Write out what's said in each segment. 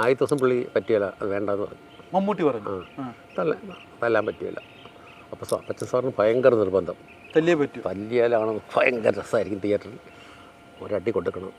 ആദ്യത്തെ ദിവസം പുള്ളി പറ്റിയല്ല അത് വേണ്ടെന്ന് പറഞ്ഞു. മമ്മൂട്ടി പറഞ്ഞു. ആ. തല്ല തല്ലാൻ പറ്റിയല്ല. അപ്പോൾ അപ്പച്ചൻ സാറിന് ഭയങ്കര നിർബന്ധം. തല്ലിയേ പറ്റൂ. തല്ലിയാലാണ് ഭയങ്കര രസമായിരിക്കും തിയേറ്ററിൽ. ഒരടി കൊടുക്കണം.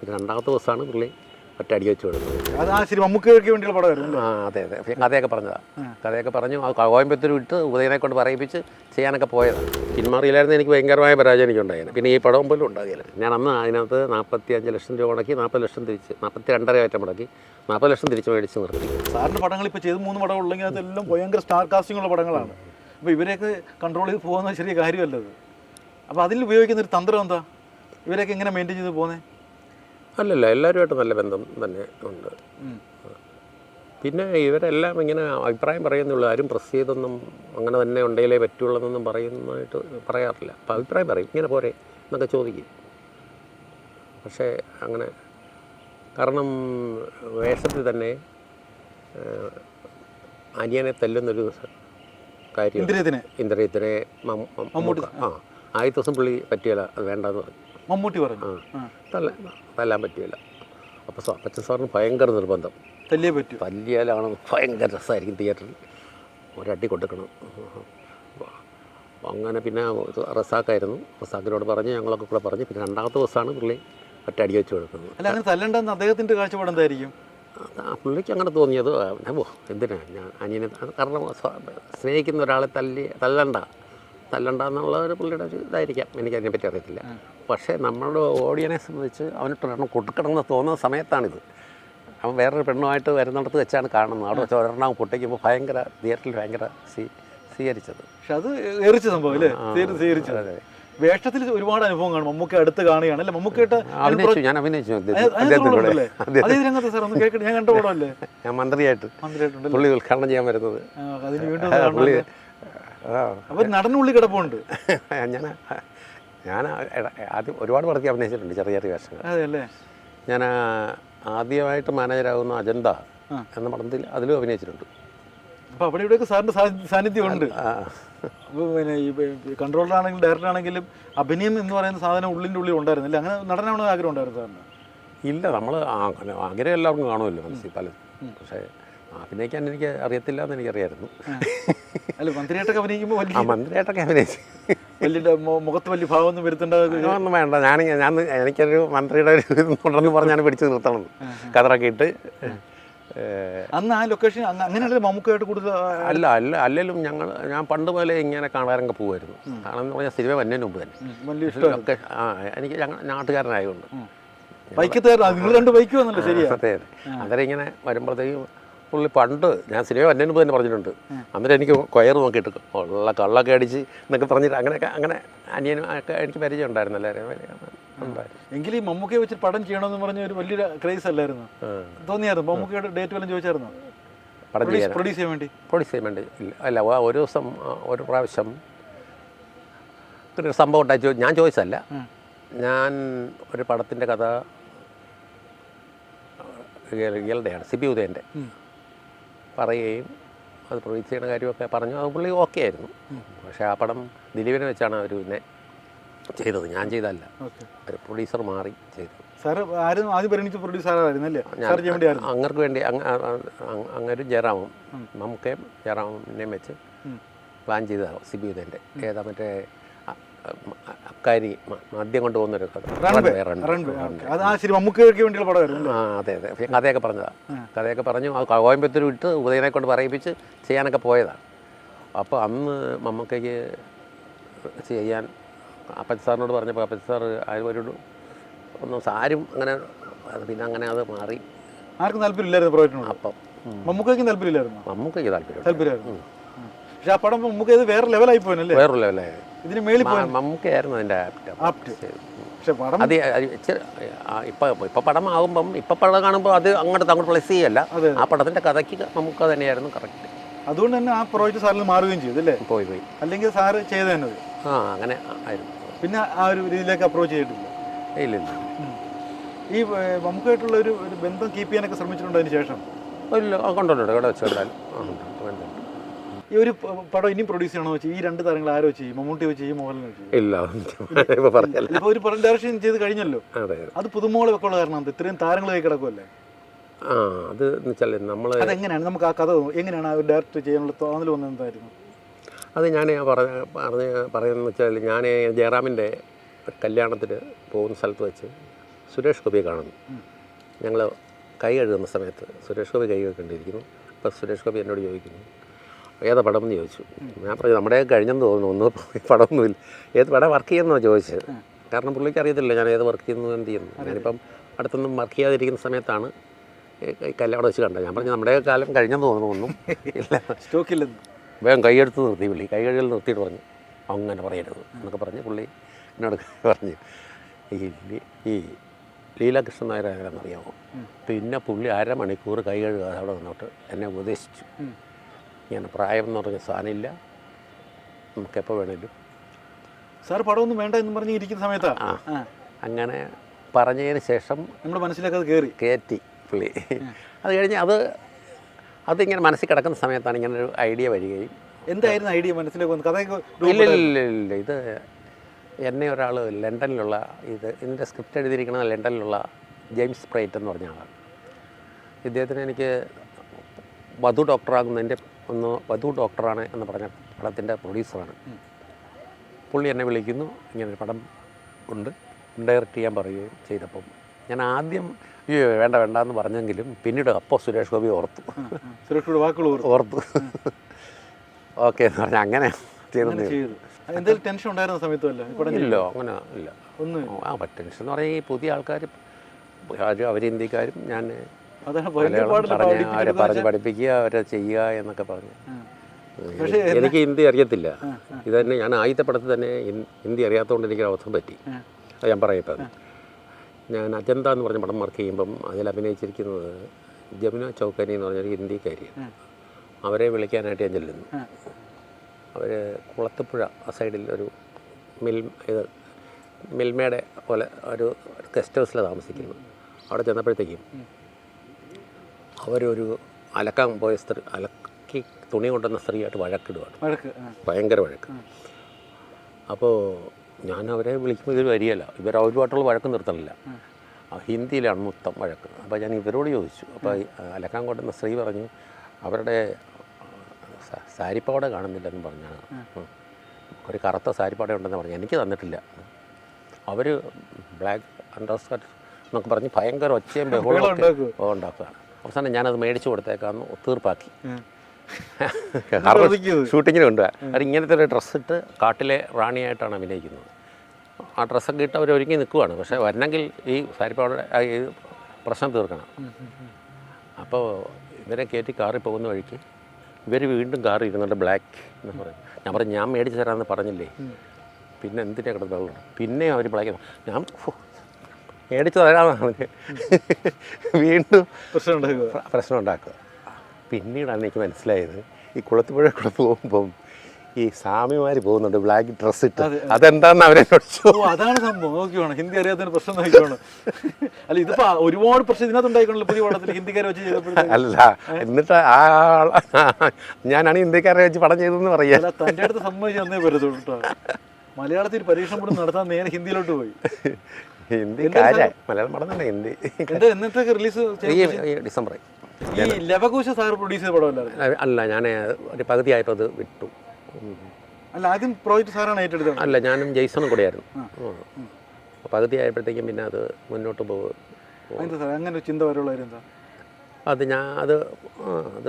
പിന്നെ രണ്ടാമത്തെ ദിവസമാണ് പുള്ളി ഒറ്റടി വെച്ച് കൊടുക്കുന്നത് അത് ആ ശരി മമ്മൂക്കയ്ക്ക് വേണ്ടിയുള്ള പടമായിരുന്നു ആ അതെ അതെ. കഥയൊക്കെ പറഞ്ഞതാണ് കഥയൊക്കെ പറഞ്ഞു. അത് കോയമ്പത്തൂർ വിട്ട് ഉദയനെ കൊണ്ട് പറയിപ്പിച്ച് ചെയ്യാനൊക്കെ പോയതാണ് പിന്മാറിയില്ലായിരുന്നു എനിക്ക് ഭയങ്കരമായ പരാജയം ഉണ്ടായത് പിന്നെ ഈ പടം പോലും ഉണ്ടാകില്ല. ഞാൻ അന്ന് അതിനകത്ത് നാൽപ്പത്തി അഞ്ച് ലക്ഷം രൂപ മുടക്കി നാൽപ്പത് ലക്ഷം തിരിച്ച് നാൽപ്പത്തി രണ്ടര ആയിട്ട് മുടക്കി നാൽപ്പത് ലക്ഷം തിരിച്ച് മേടിച്ച് നിർത്തി. സാറിന്റെ പടങ്ങൾ ഇപ്പോൾ ചെയ്ത് മൂന്ന് പടം ഉള്ളെങ്കിൽ അതെല്ലാം ഭയങ്കര സ്റ്റാർ കാസ്റ്റിംഗ് ഉള്ള പടങ്ങളാണ്. അപ്പോൾ ഇവരെയൊക്കെ കൺട്രോൾ ചെയ്ത് പോകുന്നത് ചെറിയ കാര്യമല്ലത് അപ്പോൾ അതിൽ ഉപയോഗിക്കുന്ന ഒരു തന്ത്രം എന്താ? ഇവരെയൊക്കെ എങ്ങനെ മെയിന്റെയിൻ ചെയ്ത് പോകുന്നത് അല്ലല്ല എല്ലാവരുമായിട്ട് നല്ല ബന്ധം തന്നെ ഉണ്ട്. പിന്നെ ഇവരെല്ലാം ഇങ്ങനെ അഭിപ്രായം പറയുന്നുള്ളൂ ആരും പ്രസ് ചെയ്തൊന്നും അങ്ങനെ തന്നെ ഉണ്ടെങ്കിലേ പറ്റുള്ളതെന്നൊന്നും പറയുന്നതായിട്ട് പറയാറില്ല. അപ്പോൾ അഭിപ്രായം പറയും ഇങ്ങനെ പോരെ എന്നൊക്കെ ചോദിക്കും. പക്ഷേ അങ്ങനെ കാരണം വേഷത്തിൽ തന്നെ അനിയനെ തല്ലുന്നൊരു കാര്യം ഇന്ദ്രിയത്തിനെ. മമ്മൂട്ടി. ആ ആദ്യ ദിവസം പുള്ളി പറ്റിയല്ല അത് വേണ്ടെന്ന് പറഞ്ഞു. മമ്മൂട്ടി പറഞ്ഞു. തല്ല തല്ലാൻ പറ്റില്ല അപ്പോൾ അപ്പച്ചൻ സാറിന് ഭയങ്കര നിർബന്ധം. തല്ലിയേ പറ്റൂ. തല്ലിയാലാണ് ഭയങ്കര രസമായിരിക്കും തിയേറ്ററിൽ. ഒരടി കൊടുക്കണം. അങ്ങനെ പിന്നെ റസാക്കായിരുന്നു. റസാക്കിനോട് പറഞ്ഞ് ഞങ്ങളൊക്കെ കൂടെ പറഞ്ഞ്. പിന്നെ രണ്ടാമത്തെ ദിവസമാണ് പുള്ളി ഒറ്റടി വെച്ച് കൊടുക്കുന്നത്. അല്ല അങ്ങനെ തല്ലണ്ടെന്ന് അദ്ദേഹത്തിന്റെ കാഴ്ചപ്പാട് എന്തായിരിക്കും? പുള്ളിക്ക് അങ്ങനെ തോന്നിയത് പോ. എന്തിനാ? ഞാൻ അനിയനെ കാരണം സ്നേഹിക്കുന്ന ഒരാളെ തല്ലി തല്ലണ്ട. തല്ലണ്ട എന്നുള്ള ഒരു പുള്ളിയുടെ ഒരു ഇതായിരിക്കാം. എനിക്ക് അതിനെപ്പറ്റി അറിയത്തില്ല. പക്ഷേ നമ്മളുടെ ഓഡിയനെ സംബന്ധിച്ച് അവന് ഒരെണ്ണം കൊടുക്കണമെന്ന് തോന്നുന്ന സമയത്താണിത്. അവൻ വേറൊരു പെണ്ണുമായിട്ട് വരുന്നിടത്ത് വെച്ചാണ് കാണുന്നത്. അവിടെ വെച്ച് ഒരെണ്ണം പൊട്ടിക്കുമ്പോൾ ഭയങ്കര തിയേറ്ററിൽ ഭയങ്കര സീ സ്വീകരിച്ചത്. പക്ഷേ അത് എറിച്ച സംഭവം അല്ലേ? സ്വീകരിച്ചത്. അതെ. വേഷത്തിൽ ഒരുപാട് അനുഭവം കാണും. മമ്മൂക്ക അടുത്ത് കാണുകയാണ് അല്ലെ? മമ്മൂക്കയുടെ അഭിനയിച്ചു. ഞാൻ അഭിനയിച്ചു. രംഗത്ത് സാർ ഒന്ന് കേൾക്കട്ടെ. ഞാൻ കണ്ട പടമല്ലേ? ഞാൻ മന്ത്രിയായിട്ട്. പുള്ളി ഉദ്ഘാടനം ചെയ്യാൻ വരുന്നത്. അതിന് വീണ്ടും ആ, കാണണം പുള്ളി അല്ലേ? അപ്പൊ നടനുള്ളി കിടപ്പുണ്ട്. ഞാൻ ഞാൻ ആദ്യം ഒരുപാട് പടത്തിൽ അഭിനയിച്ചിട്ടുണ്ട് ചെറിയ ചെറിയ വേഷങ്ങൾ. അതെയല്ലേ? ഞാൻ ആദ്യമായിട്ട് മാനേജരാകുന്ന അജന്ത. എന്ന പടത്തിൽ അതിലും അഭിനയിച്ചിട്ടുണ്ട്. അപ്പോൾ അവിടെ ഇവിടെയൊക്കെ സാറിന്റെ സാന്നിധ്യമുണ്ട്. പിന്നെ ഈ കൺട്രോളറാണെങ്കിലും ഡയറക്ടർ ആണെങ്കിലും അഭിനയം എന്ന് പറയുന്ന സാധനം ഉള്ളിന്റെ ഉള്ളിൽ ഉണ്ടായിരുന്നില്ല. അങ്ങനെ നടനാവണമെന്ന് ആഗ്രഹം ഉണ്ടായിരുന്നു സാറിന്? ഇല്ല നമ്മൾ ആഗ്രഹം എല്ലാവർക്കും കാണുമല്ലോ മനസ്സിൽ പല. പക്ഷേ അഭിനയിക്കാൻ എനിക്ക് അറിയത്തില്ല എന്ന് എനിക്കറിയായിരുന്നു അല്ല മന്ത്രിയായിട്ടൊക്കെ അഭിനയിക്കുമ്പോൾ ആ മന്ത്രിയായിട്ടൊക്കെ അഭിനയിച്ചു. വലിയ മുഖത്ത് വലിയ ഭാവമൊന്നും വരുത്തേണ്ട ഒന്നും വേണ്ട. ഞാൻ ഞാൻ എനിക്കൊരു മന്ത്രിയുടെ ഒരു ഇതുണ്ടെന്ന് പറഞ്ഞാണ് പിടിച്ചു നിർത്തണം. കതറൊക്കെ ഇട്ട് അന്ന് ആ ലൊക്കേഷൻ അങ്ങനെയുള്ള മമ്മൂക്കായിട്ട് കൂടുതൽ അല്ല അല്ല അല്ലെങ്കിലും ഞങ്ങൾ ഞാൻ പണ്ട് പോലെ ഇങ്ങനെ കാണാറൊക്കെ പോകുമായിരുന്നു കാരണം എന്ന് പറഞ്ഞാൽ സിനിമ വന്നതിന് മുമ്പ് തന്നെ. വലിയ ആ എനിക്ക് ഞങ്ങൾ നാട്ടുകാരനായതുകൊണ്ട്. ബൈക്കത്തുകാരൻ നിങ്ങൾ രണ്ട് ബൈക്ക് വന്നല്ലോ ശരിയാ. അതെ അതെ. അന്നേരം ഇങ്ങനെ വരുമ്പോഴത്തേക്കും പുള്ളി പണ്ട് ഞാൻ സിനിമ വന്നതിന് മുമ്പ് തന്നെ പറഞ്ഞിട്ടുണ്ട്. അന്നേരം എനിക്ക് കൊയർ നോക്കിയിട്ട് ഉള്ള കള്ളൊക്കെ അടിച്ച് എന്നൊക്കെ പറഞ്ഞിട്ട് അങ്ങനെയൊക്കെ അങ്ങനെ അനിയനും ഒക്കെ എനിക്ക് പരിചയം ഉണ്ടായിരുന്നു എല്ലാവരും എങ്കിലും ഈ മമ്മൂക്കയെ വെച്ച് പടം ചെയ്യണമെന്ന് പറഞ്ഞ ഒരു വലിയൊരു ക്രേസ് അല്ലായിരുന്നു. തോന്നിയായിരുന്നു? മമ്മൂക്കയുടെ ഡേറ്റ് വല്ലതും ചോദിച്ചായിരുന്നു? പടം ചെയ്യാൻ പ്രൊഡ്യൂസ് ചെയ്യാൻ വേണ്ടി. പ്രൊഡ്യൂസ് ചെയ്യാൻ വേണ്ടി. ഇല്ല അല്ല ഒരു ദിവസം ഒരു പ്രാവശ്യം ഒരു സംഭവം ഉണ്ടായി. ഞാൻ ചോദിച്ചല്ല ഞാൻ ഒരു പടത്തിന്റെ കഥ ഇയാളുടെയാണ് സിബി ഉദയന്റെ. പറയുകയും അത് പ്രൊഡ്യൂസ് ചെയ്യുന്ന കാര്യമൊക്കെ പറഞ്ഞു. അത് പുള്ളി ഓക്കെ ആയിരുന്നു. പക്ഷേ ആ പടം ദിലീപിനെ വെച്ചാണ് അവർ പിന്നെ ചെയ്തത്. ഞാൻ ചെയ്തല്ല ഒരു പ്രൊഡ്യൂസർ മാറി ചെയ്തു. ആരും ആദ്യം പരിഗണിച്ച അങ്ങർക്ക് വേണ്ടി അങ്ങനെ ജയറാമും മമ്മൂക്കയും ജയറാമിനെയും വെച്ച്. പ്ലാൻ ചെയ്തതാണ് സിബി ഉദയന്റെ ഏതാ മറ്റേ അക്കാരി മ- മദ്യം കൊണ്ട് കഥ. ആ അതെ അതെ. കഥയൊക്കെ പറഞ്ഞതാണ് കഥയൊക്കെ പറഞ്ഞു. അത് കോയമ്പത്തൂർ വിട്ട് ഉദയനെ കൊണ്ട് പറയിപ്പിച്ച് ചെയ്യാനൊക്കെ പോയതാണ് അപ്പോൾ അന്ന് മമ്മക്കയ്ക്ക് ചെയ്യാൻ അപ്പച്ച സാറിനോട് പറഞ്ഞപ്പോൾ അപ്പച്ച സാർ ഒരു ഒന്നും സാരും അങ്ങനെ പിന്നെ അങ്ങനെ അത് മാറി. ആർക്കും താല്പര്യമില്ലായിരുന്നു അപ്പം. മമ്മൂക്കയ്ക്ക് താല്പര്യമില്ലായിരുന്നു? മമ്മൂക്കയ്ക്ക് താല്പര്യം താല്പര്യമായിരുന്നു. പക്ഷെ ആ പടം നമുക്ക് ഇത് വേറെ ലെവലായി പോയല്ലേ വേറെ ലെവലായി ഇതിന് മേളിൽ പോയി മമ്മൂക്കയായിരുന്നു അതിന്റെ ആപ്റ്റ് പക്ഷെ പടം അത് ഇപ്പം ഇപ്പം പടം ആകുമ്പം ഇപ്പം പടം കാണുമ്പോൾ അത് അങ്ങോട്ട് അങ്ങോട്ട് പ്ലസ് ചെയ്യല്ല. ആ പടത്തിന്റെ കഥയ്ക്ക് മമ്മൂക്ക തന്നെയായിരുന്നു കറക്റ്റ് അതുകൊണ്ട് തന്നെ ആ പ്രോജക്റ്റ് സാറിൽ മാറുകയും ചെയ്തു അല്ലേ? പോയി പോയി. അല്ലെങ്കിൽ സാറ് ചെയ്തു തന്നെ. ആ അങ്ങനെ ആയിരുന്നു. പിന്നെ ആ ഒരു രീതിയിലേക്ക് അപ്രോച്ച് ചെയ്തിട്ടില്ല. ഇല്ല ഇല്ല. ഈ നമുക്കായിട്ടുള്ള ഒരു ബന്ധം കീപ്പ് ചെയ്യാനൊക്കെ ശ്രമിച്ചിട്ടുണ്ട് അതിന് ശേഷം? ഇല്ല കൊണ്ടുണ്ട് ഇവിടെ വെച്ച് ആ ഉണ്ട് ഉണ്ട്, ഉണ്ട്. ഈ ഒരു പടം ഇനിയും പ്രൊഡ്യൂസ് ചെയ്യണോ വെച്ച് ഈ രണ്ട് താരങ്ങൾ ആരോ ചെയ്യും? മമ്മൂട്ടി വെച്ച് ചെയ്യും മോഹൻലാൽ ചെയ്യും. ഇല്ല ഇപ്പൊ ഒരു പടം ഡയറക്ഷൻ ചെയ്ത് കഴിഞ്ഞല്ലോ. അതെ. അത് പുതുമോളെ ഒക്കെ ഉള്ള കാരണം? ഇത്രയും താരങ്ങൾ കൈ കിടക്കുമല്ലേ ആ അത് വെച്ചാൽ നമ്മൾ അതെങ്ങനെയാണ്? നമുക്ക് ആ കഥ എങ്ങനെയാണ് ആ ഡയറക്റ്റ് ചെയ്യാനുള്ള തോന്നൽ അത് ഞാൻ പറഞ്ഞ പറഞ്ഞ പറയുന്നത് വെച്ചാൽ ഞാൻ ജയറാമിന്റെ കല്യാണത്തിന് പോകുന്ന സ്ഥലത്ത് വെച്ച് സുരേഷ് ഗോപിയെ കാണുന്നു. ഞങ്ങൾ കൈ കഴുകുന്ന സമയത്ത് സുരേഷ് ഗോപി കൈ കണ്ടിരിക്കുന്നു അപ്പോൾ സുരേഷ് ഗോപി എന്നോട് ചോദിക്കുന്നു ഏതാ പടം എന്ന് ചോദിച്ചു. ഞാൻ പറഞ്ഞു നമ്മുടെ കഴിഞ്ഞെന്ന് തോന്നുന്നു ഒന്നും പടമൊന്നുമില്ല. ഏത് പടം വർക്ക് ചെയ്യുന്നോ ചോദിച്ചത് കാരണം പുള്ളിക്ക് അറിയത്തില്ല ഞാൻ ഏത് വർക്ക് ചെയ്യുന്നു എന്ത് ചെയ്യുന്നു. ഞാനിപ്പം അടുത്തൊന്നും വർക്ക് ചെയ്യാതിരിക്കുന്ന സമയത്താണ് കല്യാണം വെച്ച് കണ്ടത്. ഞാൻ പറഞ്ഞു നമ്മുടെ കാലം കഴിഞ്ഞെന്ന് തോന്നുന്നു ഒന്നും ഇല്ല. സ്റ്റോക്കില്ലെന്ന് വേഗം കൈയെടുത്ത് നിർത്തി പുള്ളി. കൈ കഴുകൽ നിർത്തിയിട്ട് പറഞ്ഞു. അങ്ങനെ പറയരുത് എന്നൊക്കെ പറഞ്ഞ് പുള്ളി എന്നോട് പറഞ്ഞു. ഈ ഈ ലീലാകൃഷ്ണൻ നായർ ആരാന്നറിയാമോ പിന്നെ പുള്ളി അരമണിക്കൂർ കൈ കഴുകാതെ അവിടെ നിന്നോട്ട് എന്നെ ഉപദേശിച്ചു. ഇങ്ങനെ പ്രായം എന്ന് പറഞ്ഞ സാധനമില്ല. നമുക്കെപ്പോൾ വേണേലും. സാർ പടമൊന്നും വേണ്ട എന്ന് പറഞ്ഞ് ഇരിക്കുന്ന സമയത്താ? അങ്ങനെ പറഞ്ഞതിന് ശേഷം നമ്മുടെ മനസ്സിലേക്ക് അത് കയറി കയറ്റി പുള്ളി. അത് കഴിഞ്ഞ് അത് അതിങ്ങനെ മനസ്സിൽ കിടക്കുന്ന സമയത്താണ് ഇങ്ങനെ ഒരു ഐഡിയ വരികയും. എന്തായിരുന്നു ഐഡിയ മനസ്സിലേക്ക് വന്നത്? കഥയൊക്കെ ഇല്ല ഇല്ല ഇല്ല ഇല്ല. ഇത് എന്നെ ഒരാൾ ലണ്ടനിലുള്ള ഇത് ഇതിന്റെ സ്ക്രിപ്റ്റ് എഴുതിയിരിക്കുന്നത് ലണ്ടനിലുള്ള ജെയിംസ് പ്രൈറ്റ് എന്ന് പറഞ്ഞ ആളാണ്. ഇദ്ദേഹത്തിന് എനിക്ക് വധു ഡോക്ടറാകുന്നതിന്റെ ഒന്ന് വധു ഡോക്ടറാണ് എന്ന് പറഞ്ഞ പടത്തിന്റെ പ്രൊഡ്യൂസറാണ്. പുള്ളി എന്നെ വിളിക്കുന്നു. ഇങ്ങനെ ഒരു പടം ഉണ്ട്. ഡയറക്റ്റ് ചെയ്യാൻ പറയുകയും ചെയ്തപ്പം ഞാൻ ആദ്യം അയ്യോ വേണ്ട വേണ്ട എന്ന് പറഞ്ഞെങ്കിലും പിന്നീട് അപ്പോൾ സുരേഷ് ഗോപി ഓർത്തു. സുരേഷ് ഗോപി വാക്കുകൾ ഓർത്തു. ഓക്കെ എന്ന് പറഞ്ഞാൽ അങ്ങനെ എന്തെങ്കിലും ടെൻഷൻ ഉണ്ടായിരുന്ന സമയത്തും അല്ല? ഇല്ല അങ്ങനെ ഇല്ല. ഒന്ന്. ആ ടെൻഷൻ എന്ന് പറഞ്ഞാൽ ഈ പുതിയ ആൾക്കാർ അവരിന്ത്യക്കാരും അവർ ഹിന്ദിക്കാരും ഞാൻ അവരെ പറഞ്ഞ് പഠിപ്പിക്കുക അവരെ ചെയ്യുക എന്നൊക്കെ പറഞ്ഞ്. എനിക്ക് ഹിന്ദി അറിയത്തില്ല. ഇത് തന്നെ ഞാൻ ആദ്യത്തെ പടത്തിൽ തന്നെ ഹിന്ദി അറിയാത്തതുകൊണ്ട് എനിക്ക് അവസരം പറ്റി. അത് ഞാൻ പറയട്ടെ ഞാൻ അജന്ത എന്ന് പറഞ്ഞ പടം വർക്ക് ചെയ്യുമ്പം അതിൽ അഭിനയിച്ചിരിക്കുന്നത് ജമുന ചൗക്കനി എന്ന് പറഞ്ഞൊരു ഹിന്ദിക്കാരിയാണ്. അവരെ വിളിക്കാനായിട്ട് ഞാൻ ചെല്ലുന്നു. അവർ കുളത്തുപുഴ ആ സൈഡിൽ ഒരു മിൽ ഇത് മിൽമയുടെ പോലെ ഒരു ഗസ്റ്റ് ഹൗസിലാണ് താമസിക്കുന്നത് അവിടെ ചെന്നപ്പോഴത്തേക്കും അവരൊരു അലക്കാൻ പോയ സ്ത്രീ അലക്കി തുണി കൊണ്ടുവന്ന സ്ത്രീയായിട്ട് വഴക്കിടുവാണ്. വഴക്ക് ഭയങ്കര വഴക്ക്. അപ്പോൾ ഞാൻ അവരെ വിളിക്കുമ്പോൾ ഇതൊരു വരികയല്ല ഇവർ ഒരുപാട്ടുള്ള വഴക്ക് നിർത്തണില്ല. ആ, ഹിന്ദിയിലാണ് മൊത്തം വഴക്ക്. അപ്പോൾ ഞാൻ ഇവരോട് ചോദിച്ചു. അപ്പോൾ അലക്കാൻ കൊണ്ടുവന്ന സ്ത്രീ പറഞ്ഞു അവരുടെ സാരിപ്പാവട കാണുന്നില്ലെന്ന് പറഞ്ഞാണ്. ഒരു കറുത്ത സാരിപ്പാട ഉണ്ടെന്ന് പറഞ്ഞു. എനിക്ക് തന്നിട്ടില്ല. അവർ ബ്ലാക്ക് അണ്ടർ സ്കർട്ട് എന്നൊക്കെ പറഞ്ഞ് ഭയങ്കര ഒച്ചയും ബഹളവും ഒക്കെ ഉണ്ടാക്കുവോ? ഉണ്ടാക്കുക അവസാനം ഞാനത് മേടിച്ചു കൊടുത്തേക്കാന്ന് തീർപ്പാക്കി. കാരണം ഷൂട്ടിങ്ങിന് ഉണ്ട് അത് ഇങ്ങനത്തെ ഒരു ഡ്രസ്സ് ഇട്ട് കാട്ടിലെ റാണിയായിട്ടാണ് അഭിനയിക്കുന്നത്. ആ ഡ്രസ്സൊക്കെ ഇട്ട് അവർ ഒരുങ്ങി നിൽക്കുവാണ് പക്ഷേ വരണമെങ്കിൽ ഈ സാരിപ്പാവയുടെ ആ ഈ പ്രശ്നം തീർക്കണം. അപ്പോൾ ഇവരെ കയറ്റി കാറി പോകുന്ന വഴിക്ക് ഇവർ വീണ്ടും കാറി ഇരുന്നുണ്ട് ബ്ലാക്ക് എന്ന് പറയും. ഞാൻ പറഞ്ഞു ഞാൻ മേടിച്ച് തരാമെന്ന് പറഞ്ഞില്ലേ? പിന്നെ എന്തിനാണ് കിടന്ന് പിന്നെ അവർ ബ്ലാക്ക് ഞാൻ മേടിച്ച് തരാമെന്ന് പറഞ്ഞ് വീണ്ടും പ്രശ്നം ഉണ്ടാക്കുക പ്രശ്നം ഉണ്ടാക്കുക പിന്നീടാണ് എനിക്ക് മനസ്സിലായത് ഈ കുളത്തുപുഴ കൂടെ പോകുമ്പം ഈ സ്വാമിമാർ പോകുന്നുണ്ട് ബ്ലാക്ക് ഡ്രസ് ഇട്ട്. അതെന്താന്ന് അവരെ അതാണ് സംഭവം. നോക്കിയോണം ഹിന്ദി അറിയാത്തതിന് പ്രശ്നം നോക്കിയാണ് അല്ല ഇതിപ്പോ ഒരുപാട് പ്രശ്നം ഇതിനകത്ത് ഉണ്ടായിക്കണല്ലോ പുതിയ പടത്തിൽ ഹിന്ദിക്കാരെ വെച്ച് അല്ല എന്നിട്ട് ആ ഞാനാണ് ഹിന്ദിക്കാരെ വെച്ച് പടം ചെയ്തതെന്ന് പറയാ. തന്റെ അടുത്ത് സമ്മതിച്ച് തന്നേ പറ്റത്തുള്ളൂ മലയാളത്തിൽ പരീക്ഷണം പോലും നടത്താൻ നേരെ ഹിന്ദിയിലോട്ട് പോയി. ഹിന്ദിക്കാരെ മലയാളം പടം തന്നെ ഹിന്ദി റിലീസ് ഈ ഡിസംബർ ഈ ലവകുശ സാർ പ്രൊഡ്യൂസ് ചെയ്ത അല്ല ഞാൻ ഒരു പകുതി ആയപ്പോൾ അത് വിട്ടു. അല്ല ആദ്യം പ്രോജക്റ്റ് സാറാണ് ഏറ്റെടുത്തത്. അല്ല ഞാനും ജെയ്സണും കൂടെ ആയിരുന്നു പകുതി ആയപ്പോഴത്തേക്കും പിന്നെ അത് മുന്നോട്ട് പോകും അങ്ങനെ ചിന്ത അത് ഞാൻ അത് അത്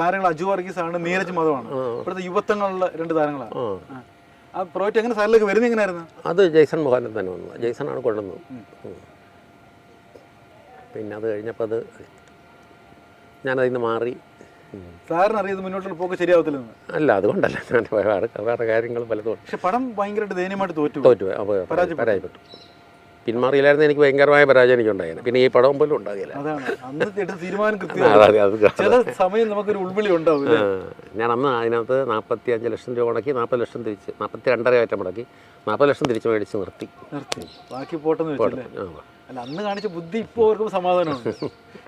താരങ്ങൾ അജു വർഗീസ് ആണ് നീരജ് മതമാണ് ഇപ്പോഴത്തെ യുവത്വങ്ങളുള്ള രണ്ട് താരങ്ങളാണ്. ആ പ്രോജക്റ്റ് എങ്ങനെ സാറിലേക്ക് വരുന്നത് എങ്ങനെയായിരുന്നു? അത് ജെയ്സൺ മോഹനൻ തന്നെ വന്നു. ആണ് കൊണ്ടുവന്നത്. പിന്നെ അത് കഴിഞ്ഞപ്പോൾ അത് ഞാനതിൽ നിന്ന് മാറി. സാറിന് അറിയത് മുന്നോട്ടുള്ള പോക്ക് ശരിയാവത്തില്ല അല്ല അതുകൊണ്ടല്ല. ഞാൻ വേറെ വേറെ കാര്യങ്ങൾ പലതും പക്ഷെ പടം ഭയങ്കരമായിട്ട് ദയനീയമായിട്ട് തോറ്റു തോറ്റു പരാജയപ്പെട്ടു. പിന്മാറിയില്ലായിരുന്നു എനിക്ക് ഭയങ്കരമായ പരാജയം എനിക്ക് ഉണ്ടായിരുന്നു പിന്നെ ഈ പടം പോലും ഉണ്ടാകില്ല. അതെ സമയം നമുക്കൊരു ഉൾവിളി ഉണ്ടാവും ഞാൻ അന്ന് അതിനകത്ത് നാൽപ്പത്തി അഞ്ച് ലക്ഷം രൂപ മുടക്കി നാൽപ്പത് ലക്ഷം തിരിച്ച് നാൽപ്പത്തി രണ്ടര ആയിട്ട് മുടക്കി നാൽപ്പത് ലക്ഷം തിരിച്ച് മേടിച്ച് നിർത്തി. നിർത്തി. ബാക്കി പോട്ടെന്ന് അല്ല അന്ന് കാണിച്ച ബുദ്ധി ഇപ്പോൾ ഓർക്കുമ്പോൾ സമാധാനമുണ്ട്.